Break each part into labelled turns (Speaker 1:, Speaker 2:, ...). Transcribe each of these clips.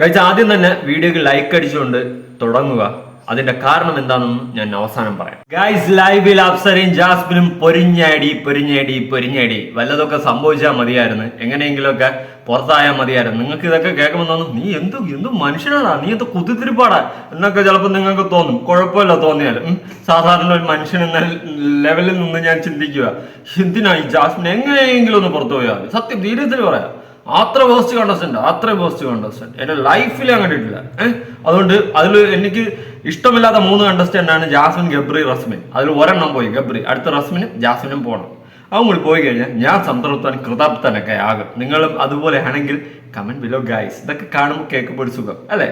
Speaker 1: കഴിച്ച ആദ്യം തന്നെ വീഡിയോക്ക് ലൈക്ക് അടിച്ചുകൊണ്ട് തുടങ്ങുക. അതിന്റെ കാരണം എന്താണെന്ന് ഞാൻ അവസാനം പറയാം. ഗൈസ് ലൈവിൽ അപ്സരയും ജാസ്മിനും പൊരിഞ്ഞടി പൊരിഞ്ഞടി പൊരിഞ്ഞടി വല്ലതൊക്കെ സംഭവിച്ചാൽ മതിയായിരുന്നു. എങ്ങനെയെങ്കിലുമൊക്കെ പുറത്തായാൽ മതിയായിരുന്നു. നിങ്ങൾക്ക് ഇതൊക്കെ കേൾക്കുമ്പോൾ തോന്നും നീ എന്ത് എന്ത് മനുഷ്യനാടാ? നീ എന്ത് കുതിത്തിരിപ്പാടാ എന്നൊക്കെ ചിലപ്പോൾ നിങ്ങൾക്ക് തോന്നും. കുഴപ്പമില്ല തോന്നിയാലും. സാധാരണ ഒരു മനുഷ്യൻ എന്ന ലെവലിൽ നിന്ന് ഞാൻ ചിന്തിക്കുക. എന്തിനാ ഈ ജാസ്മിൻ എങ്ങനെയെങ്കിലും ഒന്ന് പുറത്തു പോയാൽ സത്യം ധീരത്തിൽ പറയാം. അത്ര പോസിറ്റീവ് കണ്ടസ്റ്റന്റ് അത്ര പോസിറ്റീവ് കണ്ടസ്റ്റന്റ് എന്റെ ലൈഫിൽ ഞാൻ കണ്ടിട്ടില്ല. അതുകൊണ്ട് അതിൽ എനിക്ക് ഇഷ്ടമില്ലാത്ത മൂന്ന് കണ്ടസ്റ്റന്റ് ആണ് ജാസ്മിൻ ഗബ്രി റസ്മിൻ. അതിൽ ഒരെണ്ണം പോയി ഗബ്രി. അടുത്ത റസ്മിനും ജാസ്മിനും പോകണം അവൻ പോയി കഴിഞ്ഞാൽ ഞാൻ സംതൃപ്തൻ കൃതാപ്തനൊക്കെ ആകും. നിങ്ങളും അതുപോലെ ആണെങ്കിൽ കമന്റ് ബിലോ ഗൈസ് ഇതൊക്കെ കാണുമ്പോൾ കേൾക്കുമ്പോൾ ഒരു സുഖം അല്ലേ?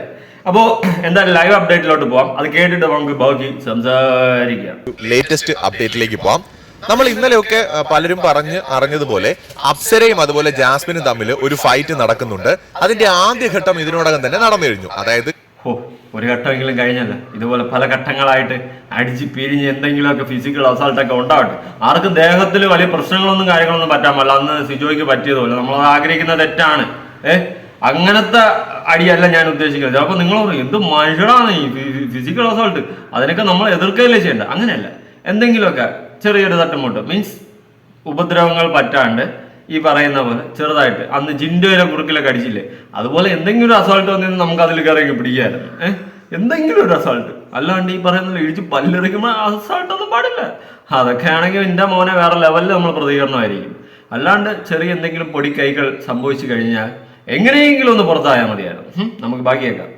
Speaker 1: അപ്പോൾ എന്തായാലും ലൈവ് അപ്ഡേറ്റിലോട്ട് പോവാം. അത് കേട്ടിട്ട് നമുക്ക് ബാക്കി സംസാരിക്കാം.
Speaker 2: ലേറ്റസ്റ്റ് അപ്ഡേറ്റിലേക്ക് പോവാം. നമ്മൾ ഇന്നലെയൊക്കെ പലരും പറഞ്ഞ് അറിഞ്ഞതുപോലെ അപ്സരയും അതുപോലെ ജാസ്മിനും തമ്മിൽ ഒരു ഫൈറ്റ് നടക്കുന്നുണ്ട്. അതിന്റെ ആദ്യഘട്ടം ഇതിനോടകം തന്നെ നടന്നു കഴിഞ്ഞു അതായത്
Speaker 1: ഓ ഒരു ഘട്ടമെങ്കിലും കഴിഞ്ഞല്ല. ഇതുപോലെ പല ഘട്ടങ്ങളായിട്ട് അടിച്ച് പിരിഞ്ഞ് എന്തെങ്കിലുമൊക്കെ ഫിസിക്കൽ അസാൾട്ടൊക്കെ ഉണ്ടാവട്ടെ. ആർക്കും ദേഹത്തിൽ വലിയ പ്രശ്നങ്ങളൊന്നും കാര്യങ്ങളൊന്നും പറ്റാൻ പാടില്ല. അന്ന് സിജോയ്ക്ക് പറ്റിയതുപോലെ. നമ്മൾ ആഗ്രഹിക്കുന്ന തെറ്റാണ്. ഏഹ് അങ്ങനത്തെ അടിയല്ല ഞാൻ ഉദ്ദേശിക്കുന്നത്. അപ്പൊ നിങ്ങൾ പറയും എന്ത് മനുഷ്യരാണ് ഈ ഫിസിക്കൽ അസാൾട്ട് അതിനൊക്കെ നമ്മൾ എതിർക്കുകയല്ലേ ചെയ്യേണ്ടത്? അങ്ങനെയല്ല. എന്തെങ്കിലുമൊക്കെ ചെറിയൊരു തട്ടുമുട്ട്. മീൻസ് ഉപദ്രവങ്ങൾ പറ്റാണ്ട് ഈ പറയുന്ന പോലെ ചെറുതായിട്ട്. അന്ന് ജിൻഡോയിലെ കുറുക്കിലൊക്കെ അടിച്ചില്ലേ? അതുപോലെ എന്തെങ്കിലും ഒരു അസോൾട്ട് വന്നിരുന്നു നമുക്ക് അതിൽ കയറി പിടിക്കായിരുന്നു. ഏഹ് എന്തെങ്കിലും ഒരു അസോൾട്ട് അല്ലാണ്ട് ഈ പറയുന്ന ഇടിച്ച് പല്ലെറിക്കുമ്പോൾ അസോൾട്ട് ഒന്നും പാടില്ല. അതൊക്കെ ആണെങ്കിൽ എന്റെ മോനെ വേറെ ലെവലിൽ നമ്മൾ പ്രതികരണമായിരിക്കും. അല്ലാണ്ട് ചെറിയ എന്തെങ്കിലും പൊടി കൈകൾ സംഭവിച്ചു കഴിഞ്ഞാൽ എങ്ങനെയെങ്കിലും ഒന്ന് പുറത്തായാൽ മതിയായിരുന്നു. നമുക്ക് ബാക്കിയേക്കാം.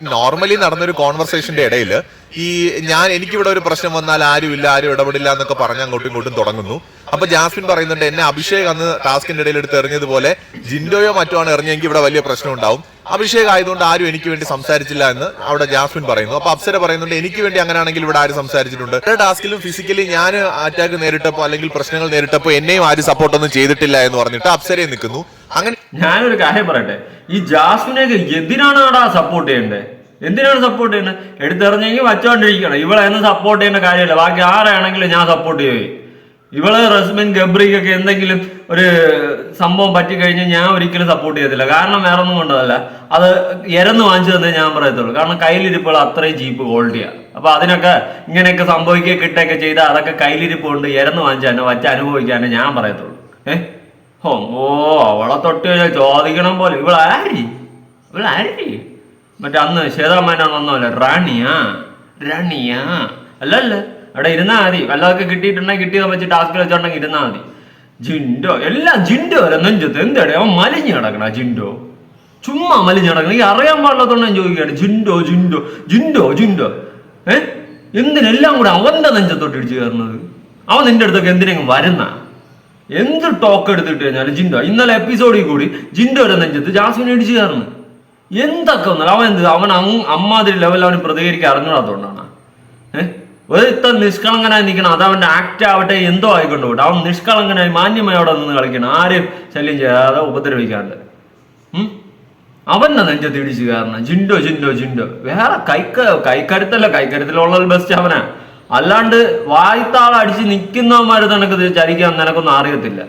Speaker 2: നോർമലി നടന്നൊരു കോൺവെർസേഷന്റെ ഇടയിൽ ഈ ഞാൻ എനിക്കിവിടെ ഒരു പ്രശ്നം വന്നാൽ ആരുമില്ല ആരും ഇടപെടില്ല എന്നൊക്കെ പറഞ്ഞ് അങ്ങോട്ടും ഇങ്ങോട്ടും തുടങ്ങുന്നു. അപ്പൊ ജാസ്മിൻ പറയുന്നുണ്ട് എന്നെ അഭിഷേക് അന്ന് ടാസ്കിന്റെ ഇടയിൽ എടുത്ത് എറിഞ്ഞതുപോലെ ജിൻഡോയോ മറ്റോ ആണ് എറിഞ്ഞെങ്കിൽ ഇവിടെ വലിയ പ്രശ്നം ഉണ്ടാവും. അഭിഷേക് ആയതുകൊണ്ട് ആരും എനിക്ക് വേണ്ടി സംസാരിച്ചില്ല എന്ന് അവിടെ ജാസ്മിൻ പറയുന്നു. അപ്പൊ അപ്സര പറയുന്നുണ്ട് എനിക്ക് വേണ്ടി അങ്ങനെയാണെങ്കിൽ ഇവിടെ ആരും സംസാരിച്ചിട്ടുണ്ട്. എല്ലാ ടാസ്കിലും ഫിസിക്കലി ഞാൻ അറ്റാക്ക് നേരിട്ടപ്പോ അല്ലെങ്കിൽ പ്രശ്നങ്ങൾ നേരിട്ടപ്പോ എന്നെയും ആരും സപ്പോർട്ടൊന്നും ചെയ്തിട്ടില്ല എന്ന് പറഞ്ഞിട്ട് അപ്സരയെ നിൽക്കുന്നു. അങ്ങനെ
Speaker 1: ഞാനൊരു കാര്യം പറയട്ടെ. ഈ ജാസ്മിനെ എന്തിനാണ് ആടാ സപ്പോർട്ട് ചെയ്യണ്ടേ? എന്തിനാണ് സപ്പോർട്ട് ചെയ്യുന്നത്? എടുത്തെറിഞ്ഞെങ്കിൽ വച്ചോണ്ടിരിക്കണം ഇവളെ എന്ന് സപ്പോർട്ട് ചെയ്യേണ്ട കാര്യമില്ല. ബാക്കി ആരാണെങ്കിലും ഞാൻ സപ്പോർട്ട് ചെയ്യുകയും ഇവൾ റസ്മിൻ ഗബ്രിക്കൊക്കെ എന്തെങ്കിലും ഒരു സംഭവം പറ്റിക്കഴിഞ്ഞാൽ ഞാൻ ഒരിക്കലും സപ്പോർട്ട് ചെയ്യത്തില്ല. കാരണം വേറെ ഒന്നും കൊണ്ടതല്ല. അത് ഇരന്ന് വാങ്ങിച്ചു തന്നെ ഞാൻ പറയത്തുള്ളൂ. കാരണം കയ്യിലിരിപ്പുകൾ അത്രയും ചീപ്പ് ക്വാളിറ്റിയാണ് അപ്പൊ അതിനൊക്കെ ഇങ്ങനെയൊക്കെ സംഭവിക്കുക കിട്ടുകയൊക്കെ ചെയ്താൽ അതൊക്കെ കയ്യിലിരിപ്പ് കൊണ്ട് ഇരന്ന് വാങ്ങിച്ചാൽ വച്ച് അനുഭവിക്കാനേ ഞാൻ പറയത്തുള്ളൂ. ഏഹ് ഓ ഓ അവളെ തൊട്ട് ചോദിക്കണം പോലെ. ഇവൾ ആരി? മറ്റേ അന്ന് ശ്വേതാമേനോൻ വന്നോലെ റാണിയാ? റാണിയാ? അല്ല അല്ല അവിടെ ഇരുന്നാൽ മതി. വല്ലതൊക്കെ കിട്ടിയിട്ടുണ്ടെങ്കിൽ കിട്ടിയത് വെച്ച് ടാസ്കിൽ വെച്ചിട്ടുണ്ടെങ്കിൽ ഇരുന്നാൽ മതി. ജിൻഡോ എല്ലാം ജിൻഡോ അല്ല. നെഞ്ചത്ത് എന്താടേ അവൻ മലിഞ്ഞ് കിടക്കണ ജിൻഡോ. ചുമ്മാ മലിഞ്ഞ് കിടക്കണം. ഈ അറിയാൻ പാടില്ലാത്തോണ്ട് ഞാൻ ചോദിക്കുകയാണ്. ജിൻഡോ ജിൻഡോ ജിൻഡോ ജിൻഡോ. ഏ? എന്തിനെല്ലാം കൂടെ അവന്റെ നെഞ്ചത്തോട്ട് ഇടിച്ചു കയറുന്നത്? അവൻ നിന്റെ അടുത്തൊക്കെ എന്തിനെങ്കിലും വരുന്ന? എന്ത് ടോക്ക് എടുത്തിട്ട് കഴിഞ്ഞാൽ ജിൻഡോ. ഇന്നലെ എപ്പിസോഡിൽ കൂടി ജിൻഡോയുടെ നെഞ്ചത്ത് ജാസ്മിൻ ഇടിച്ചു കയറുന്നു എന്തൊക്കെ വന്നാലും അവൻ എന്ത്? അവൻ അമ്മാതിരി ലെവലിൽ അവന് പ്രതികരിക്കാൻ അറിഞ്ഞാത്തോണ്ടാണ് ഏഹ് ഒരു ഇത്ര നിഷ്കളങ്കനായി നിൽക്കണം. അത് അവന്റെ ആക്ട് ആവട്ടെ എന്തോ ആയിക്കൊണ്ട് പോട്ടെ. അവൻ നിഷ്കളങ്കനായി മാന്യമായി അവിടെ നിന്ന് കളിക്കണം. ആരെയും ശല്യം ചെയ്യാതെ ഉപദ്രവിക്കാണ്ട് അവൻ നെഞ്ച ഇടിച്ചു കാരണം ജിൻഡോ ജിൻഡോ ജിൻഡോ. വേറെ കൈക്ക കൈക്കരുത്തല്ല. കൈക്കരുത്തിലുള്ള ബെസ്റ്റ് അവനാ. അല്ലാണ്ട് വായ്ത്താളടിച്ച് അടിച്ച് നിൽക്കുന്നവന്മാര് നിനക്ക് ചരിക്കാൻ നിനക്കൊന്നും അറിയത്തില്ല.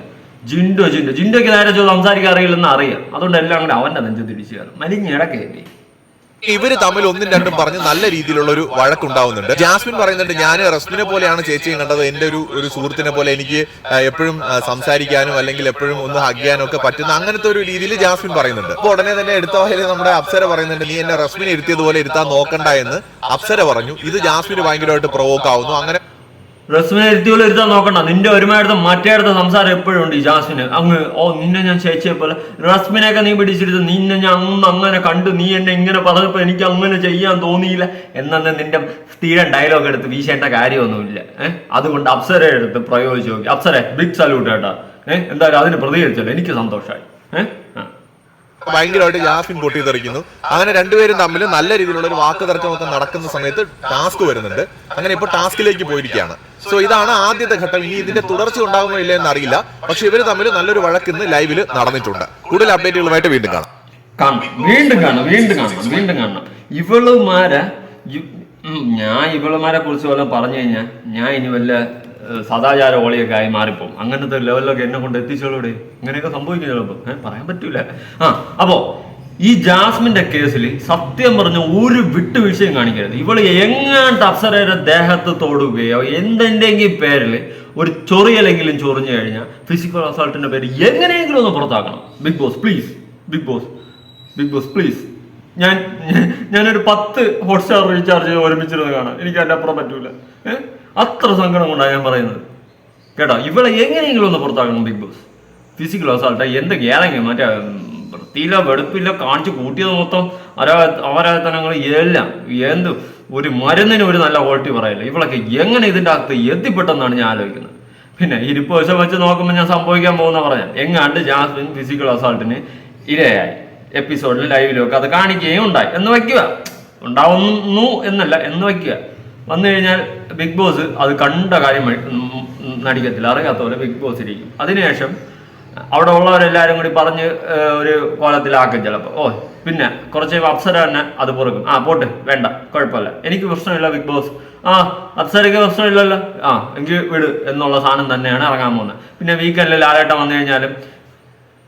Speaker 1: ജിൻഡോ ജിൻഡോ. ജിൻഡോയ്ക്ക് നേരെ ചോദിച്ചു സംസാരിക്കാൻ അറിയില്ലെന്ന് അറിയാം. അതുകൊണ്ട് എല്ലാം കൂടെ അവന്റെ നെഞ്ചത്ത് ഇടിച്ചു കയറും. മലിഞ്ഞിടക്കല്ലേ
Speaker 2: ഇവർ തമ്മിൽ ഒന്നും രണ്ടും പറഞ്ഞ് നല്ല രീതിയിലുള്ള ഒരു വഴക്കുണ്ടാവുന്നുണ്ട്. ജാസ്മിൻ പറയുന്നുണ്ട് ഞാൻ റസ്മിനെ പോലെയാണ് ചേച്ചിയും കണ്ടത്. എന്റെ ഒരു ഒരു സുഹൃത്തിനെ പോലെ എനിക്ക് എപ്പോഴും സംസാരിക്കാനും അല്ലെങ്കിൽ എപ്പോഴും ഒന്ന് ഹഗ് ചെയ്യാനും ഒക്കെ പറ്റുന്ന അങ്ങനത്തെ ഒരു രീതിയിൽ ജാസ്മിൻ പറയുന്നുണ്ട്. അപ്പൊ ഉടനെ തന്നെ എടുത്ത വകയിൽ നമ്മുടെ അപ്സര പറയുന്നുണ്ട് നീ എന്നെ റസ്മിനെ ഇരുത്തിയതുപോലെ ഇരുത്താൻ നോക്കണ്ട എന്ന് അപ്സര പറഞ്ഞു. ഇത് ജാസ്മിന് ഭയങ്കരമായിട്ട് പ്രൊവോക്ക് ആവുന്നു. അങ്ങനെ
Speaker 1: റസ്മിനെ ഇരുത്തിയുള്ള ഇരുത്താൻ നോക്കണ്ട. നിന്റെ ഒരുമായിടത്ത് മറ്റേടത്ത് സംസാരം എപ്പോഴും ഉണ്ട് ജാസ്മിന്. അങ്ങ് ഓ നിന്നെ ഞാൻ ചേച്ചിയെ പോലെ. റസ്മിനെയൊക്കെ നീ പിടിച്ചിരുത്ത് നിന്നെ ഞാൻ അന്ന് അങ്ങനെ കണ്ടു. നീ എന്നെ ഇങ്ങനെ പറഞ്ഞപ്പോൾ എനിക്ക് അങ്ങനെ ചെയ്യാൻ തോന്നിയില്ല. എന്നെ നിന്റെ സ്ഥിരം ഡയലോഗ് എടുത്ത് വീശേണ്ട കാര്യമൊന്നുമില്ല. ഏഹ് അതുകൊണ്ട് അപ്സരെ എടുത്ത് പ്രയോഗിച്ചു നോക്കി. അപ്സരെ ബിഗ് സല്യൂട്ട് കേട്ടാ ഏഹ് എന്തായാലും അതിന് പ്രതികരിച്ചല്ലോ. എനിക്ക് സന്തോഷമായി ഏഹ്
Speaker 2: ഭയങ്കരമായിട്ട് ജാഫിൻ പൊട്ടിത്തെറിക്കുന്നു. അങ്ങനെ രണ്ടുപേരും തമ്മിൽ നല്ല രീതിയിലുള്ള ഒരു വാക്ക് തർക്കമൊക്കെ നടക്കുന്ന സമയത്ത് ടാസ്ക് വരുന്നുണ്ട്. അങ്ങനെ ഇപ്പോൾ ടാസ്കിലേക്ക് പോയിരിക്കുകയാണ്. സോ ഇതാണ് ആദ്യത്തെ ഘട്ടം. ഇനി ഇതിന്റെ തുടർച്ച ഉണ്ടാകുമോ ഇല്ല എന്ന് അറിയില്ല പക്ഷെ ഇവർ തമ്മിൽ നല്ലൊരു വഴക്ക് ഇന്ന് ലൈവിൽ നടന്നിട്ടുണ്ട്. കൂടുതൽ അപ്ഡേറ്റുകളുമായിട്ട് വീണ്ടും കാണാം.
Speaker 1: വീണ്ടും കാണാം. വീണ്ടും കാണാം. വീണ്ടും കാണാം. ഇവളുമാരെ ഞാൻ ഇവളുമാരെ കുറിച്ച് വല്ലതും പറഞ്ഞു കഴിഞ്ഞാൽ ഞാൻ ഇനി വല്ല സദാചാര ഓളിയൊക്കെ ആയി മാറിപ്പോവും. അങ്ങനത്തെ ലെവലിലൊക്കെ എന്നെ കൊണ്ട് എത്തിച്ചോളൂടെ. ഇങ്ങനെയൊക്കെ സംഭവിക്കും ചിലപ്പോൾ. ഏഹ് പറയാൻ പറ്റൂല. ആ അപ്പോ ഈ ജാസ്മിന്റെ കേസിൽ സത്യം പറഞ്ഞ ഒരു വിട്ടുവീഴ്ചയും കാണിക്കരുത്. ഇവൾ എങ്ങാണ്ട് അപ്സരയുടെ ദേഹത്ത് തൊടുകയോ എന്തെങ്കിലും പേരിൽ ഒരു ചൊറിയലെങ്കിലും ചൊറിഞ്ഞു കഴിഞ്ഞാൽ ഫിസിക്കൽ അസോൾട്ടിന്റെ പേര് എങ്ങനെയെങ്കിലും ഒന്ന് പുറത്താക്കണം. Bigg Boss please Bigg Boss Bigg Boss please ഞാൻ ഞാനൊരു പത്ത് ഹോട്ട്സ്റ്റാർ റീചാർജ് ഒരുമിച്ചിരുന്ന് കാണാം. എനിക്ക് അതിന്റെ അപ്പുറം പറ്റൂല. ഏഹ്? അത്ര സങ്കടം ഞാൻ പറയുന്നത്. കേട്ടോ ഇവളെ എങ്ങനെയെങ്കിലും ഒന്ന് പുറത്താക്കണം ബിഗ് ബോസ് ഫിസിക്കൽ അസാൾട്ട് എന്ത് ഗ്യാലങ്ങി മറ്റേ വൃത്തിയില്ല വെടുപ്പില്ല കാണിച്ച് കൂട്ടിയത് മൊത്തം അരാ അപരാധനങ്ങൾ എല്ലാം എന്ത് ഒരു മരുന്നിന് ഒരു നല്ല ക്വാളിറ്റി പറയില്ല? ഇവളൊക്കെ എങ്ങനെ ഇതിന്റെ അകത്ത് എത്തിപ്പെട്ടെന്നാണ് ഞാൻ ആലോചിക്കുന്നത്. പിന്നെ ഇരിപ്പ് വശം വെച്ച് നോക്കുമ്പോൾ ഞാൻ സംഭവിക്കാൻ പോകുന്ന പറയാം. എങ്ങാണ്ട് ജാസ്മിൻ ഫിസിക്കൽ അസാൾട്ടിന് ഇരയായി. എപ്പിസോഡിൽ ലൈവിലും ഒക്കെ അത് കാണിക്കുകയും ഉണ്ടായി. എന്ന് വയ്ക്കുക. ഉണ്ടാവുന്നു എന്നല്ല എന്ന് വയ്ക്കുക. വന്നു കഴിഞ്ഞാൽ ബിഗ് ബോസ് അത് കണ്ട കാര്യം നടിക്കത്തില്ല. അറിയാത്ത പോലെ ബിഗ് ബോസ് ഇരിക്കും. അതിനുശേഷം അവിടെ ഉള്ളവരെല്ലാരും കൂടി പറഞ്ഞ് ഒരു കോലത്തിലാക്കും ചിലപ്പോൾ ഓ പിന്നെ കുറച്ച് അപ്സര തന്നെ അത് പൊറുക്കും. ആ പോട്ട് വേണ്ട കുഴപ്പമില്ല. എനിക്ക് പ്രശ്നമില്ല ബിഗ് ബോസ്. ആ അപ്സരയ്ക്ക് പ്രശ്നമില്ലല്ലോ. ആ എനിക്ക് വിട് എന്നുള്ള സാധനം തന്നെയാണ് ഇറങ്ങാൻ പോകുന്നത്. പിന്നെ വീക്കെൻഡിൽ ലാലേട്ടം വന്നു കഴിഞ്ഞാലും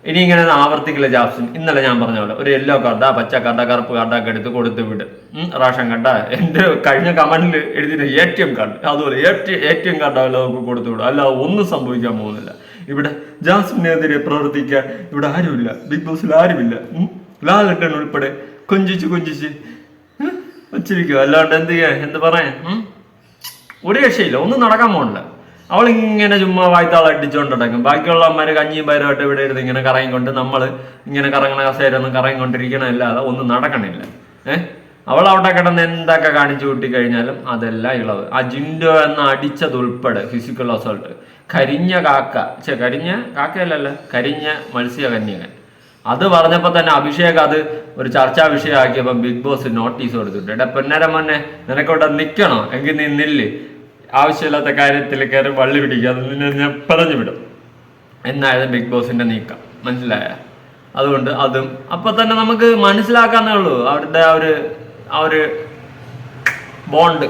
Speaker 1: ഇനി ഇങ്ങനെ ആവർത്തിക്കില്ല ജാപ്സിൻ ഇന്നലെ ഞാൻ പറഞ്ഞ പോലെ ഒരു യെല്ലോ കാർഡാ പച്ച കാർഡാ കറുപ്പ് കാർഡൊക്കെ എടുത്ത് കൊടുത്ത് വിട്. റേഷൻ കാർഡാ എന്റെ കഴിഞ്ഞ കമന്റിൽ എഴുതിയിട്ട് എ ടി എം കാർഡ് അതുപോലെ എ ടി എം കാർഡോ നമുക്ക് കൊടുത്തു വിടും. അല്ല ഒന്നും സംഭവിക്കാൻ പോകുന്നില്ല. ഇവിടെ ജാസ്മിനെതിരെ പ്രവർത്തിക്കാൻ ഇവിടെ ആരുമില്ല. ബിഗ് ബോസിൽ ആരുമില്ല. ലാലട്ടൻ ഉൾപ്പെടെ കൊഞ്ചിച്ച് കൊഞ്ചിച്ച് വച്ചിരിക്കുക അല്ലാണ്ട് എന്ത് ചെയ്യാൻ എന്ത് പറയാൻ? ഒരു രക്ഷയില്ല. ഒന്നും നടക്കാൻ പോകണില്ല അവൾ ഇങ്ങനെ ചുമ്മാ വായ്ത്താൾ അടിച്ചുകൊണ്ടിടക്കും ബാക്കിയുള്ള അമ്മമാര് കഞ്ഞിയും പയറുമായിട്ട് ഇവിടെ ഇരുന്ന് ഇങ്ങനെ കറങ്ങിക്കൊണ്ട് നമ്മൾ ഇങ്ങനെ കറങ്ങണ കസേരൊന്നും കറങ്ങിക്കൊണ്ടിരിക്കണമല്ലാതെ ഒന്നും നടക്കണില്ല. ഏഹ് അവൾ അവിടെ കിടന്ന് എന്തൊക്കെ കാണിച്ചു കൂട്ടി കഴിഞ്ഞാലും അതെല്ലാം ഇളവ്. ആ ജിൻഡോ എന്ന അടിച്ചതുൾപ്പെടെ ഫിസിക്കൽ അസോൾട്ട് കരിഞ്ഞ കാക്ക. ചേ കരിഞ്ഞ കാക്കയല്ലല്ല. കരിഞ്ഞ മത്സ്യ കന്യകൻ അത് പറഞ്ഞപ്പോൾ തന്നെ അഭിഷേക് അത് ഒരു ചർച്ചാ വിഷയമാക്കിയപ്പോൾ ബിഗ് ബോസ് നോട്ടീസ് കൊടുത്തിട്ടുണ്ട്. എടാ പൊന്നര മോനെ നിനക്കവിടെ നിൽക്കണോ എങ്കിൽ നീ നില്ല്. ആവശ്യമില്ലാത്ത കാര്യത്തിൽ കയറി വള്ളി പിടിക്കുക. അതിൽ നിന്നെ ഞാൻ പറഞ്ഞു വിടും. എന്നായിരുന്നു ബിഗ് ബോസിന്റെ നീക്കം. മനസ്സിലായ? അതുകൊണ്ട് അതും അപ്പൊ തന്നെ നമുക്ക് മനസ്സിലാക്കാന്നേ ഉള്ളൂ. അവരുടെ ആ ഒരു ആ ഒരു ബോണ്ട്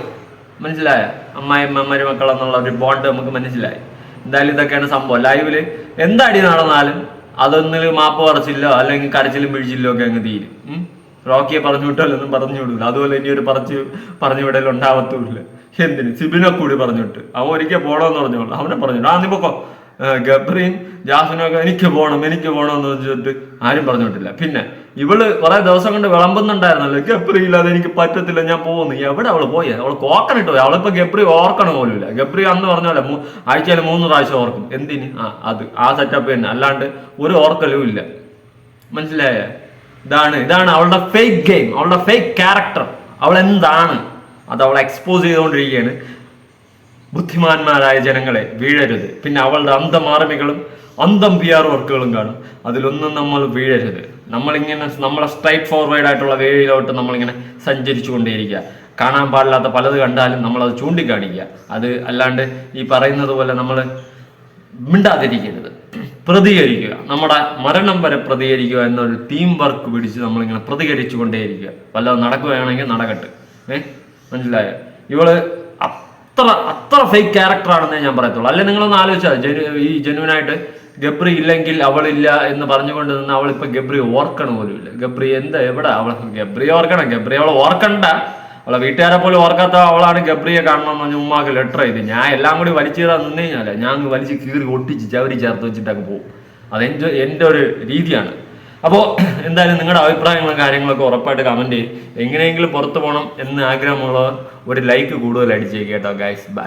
Speaker 1: മനസ്സിലായ? അമ്മായിമ്മ മരുമക്കൾ എന്നുള്ള ഒരു ബോണ്ട് നമുക്ക് മനസ്സിലായി. എന്തായാലും ഇതൊക്കെയാണ് സംഭവം. ലൈവിൽ എന്തടി നടന്നാലും അതൊന്നിൽ മാപ്പ് പറച്ചില്ലോ അല്ലെങ്കിൽ കരച്ചിലും പിഴിച്ചില്ലോ ഒക്കെ അങ്ങ് തീരും. റോക്കിയെ പറഞ്ഞു വിട്ടല്ലോ ഒന്നും പറഞ്ഞു വിടില്ല അതുപോലെ ഇനി ഒരു പറച്ച് പറഞ്ഞു വിടൽ എന്തിന്? സിബിനെ കൂടി പറഞ്ഞിട്ട്. അവ ഒരിക്കൽ പോണമെന്ന് പറഞ്ഞോളൂ. അവനെ പറഞ്ഞു ആ നീ ഗബ്രിയും ജാഫിനൊക്കെ എനിക്ക് പോകണം എനിക്ക് പോകണം എന്ന് വെച്ചിട്ട് ആരും പറഞ്ഞിട്ടില്ല. പിന്നെ ഇവൾ കുറെ ദിവസം കൊണ്ട് വിളമ്പുന്നുണ്ടായിരുന്നല്ലോ. ഗബ്രി ഇല്ലാതെ എനിക്ക് പറ്റത്തില്ല ഞാൻ പോകുന്നു എവിടെ അവൾ പോയി? അവൾ കോക്കണിട്ട് പോയി. അവളിപ്പോ ഗബ്രി ഓർക്കണ പോലും ഇല്ല ഗബ്രി അന്ന് പറഞ്ഞ പോലെ മൂ- ആഴ്ചയിൽ മൂന്ന് പ്രാവശ്യം ഓർക്കും. എന്തിന്? ആ അത് ആ സെറ്റപ്പ് തന്നെ. അല്ലാണ്ട് ഒരു ഓർക്കലും ഇല്ല. മനസ്സിലായ? ഇതാണ് ഇതാണ് അവളുടെ ഫേക്ക് ഗെയിം അവളുടെ ഫേക്ക് ക്യാരക്ടർ അവൾ എന്താണ്? അത് അവൾ എക്സ്പോസ് ചെയ്തുകൊണ്ടിരിക്കുകയാണ്. ബുദ്ധിമാന്മാരായ ജനങ്ങളെ വീഴരുത്. പിന്നെ അവളുടെ അന്തമാർമികളും അന്തം പി ആർ വർക്കുകളും കാണും. അതിലൊന്നും നമ്മൾ വീഴരുത്. നമ്മളിങ്ങനെ നമ്മളെ സ്ട്രൈറ്റ് ഫോർവേഡ് ആയിട്ടുള്ള വേഴിയിലോട്ട് നമ്മളിങ്ങനെ സഞ്ചരിച്ചു കൊണ്ടേയിരിക്കുക കാണാൻ പാടില്ലാത്ത പലത് കണ്ടാലും നമ്മളത് ചൂണ്ടിക്കാണിക്കുക. അത് അല്ലാണ്ട് ഈ പറയുന്നത് പോലെ നമ്മൾ മിണ്ടാതിരിക്കരുത്. പ്രതികരിക്കുക. നമ്മുടെ മരണം വരെ പ്രതികരിക്കുക എന്നൊരു ടീം വർക്ക് പിടിച്ച് നമ്മളിങ്ങനെ പ്രതികരിച്ചു കൊണ്ടേയിരിക്കുക വല്ലതും നടക്കുകയാണെങ്കിൽ നടക്കട്ടെ. ഏ? മനസ്സിലായോ? ഇവൾ അത്ര അത്ര ഫേക്ക് ക്യാരക്ടർ ആണെന്നേ ഞാൻ പറയത്തുള്ളൂ. അല്ലെ നിങ്ങളൊന്ന് ആലോചിച്ചാൽ ഈ ജെനുവിനായിട്ട് ഗബ്രി ഇല്ലെങ്കിൽ അവളില്ല എന്ന് പറഞ്ഞുകൊണ്ട് നിന്ന് അവൾ ഇപ്പൊ ഗബ്രി ഓർക്കണ പോലും ഇല്ല. ഗബ്രി എന്താ എവിടെ അവൾ ഗബ്രി ഓർക്കണം. ഗബ്രി അവൾ ഓർക്കണ്ട. അവളെ വീട്ടുകാരെ പോലും ഓർക്കാത്ത അവളാണ് ഗബ്രിയെ കാണണം എന്ന് ഉമ്മാക്ക് ലെറ്റർ ചെയ്ത് ഞാൻ എല്ലാം കൂടി വലിച്ചു കയറാൻ നിന്ന് കഴിഞ്ഞാൽ ഞാൻ വലിച്ച് കീറി ഒട്ടിച്ച് ചവരി ചേർത്ത് വെച്ചിട്ടൊക്കെ പോകും അതെന്റെ എന്റെ ഒരു രീതിയാണ്. അപ്പോൾ എന്തായാലും നിങ്ങളുടെ അഭിപ്രായങ്ങളും കാര്യങ്ങളൊക്കെ ഉറപ്പായിട്ട് കമന്റ് ചെയ്യും. എങ്ങനെയെങ്കിലും പുറത്തു പോകണം എന്ന് ആഗ്രഹമുള്ളവർ ഒരു ലൈക്ക് കൂടുതൽ അടിച്ചേക്കേട്ടോ ഗൈസ് ബൈ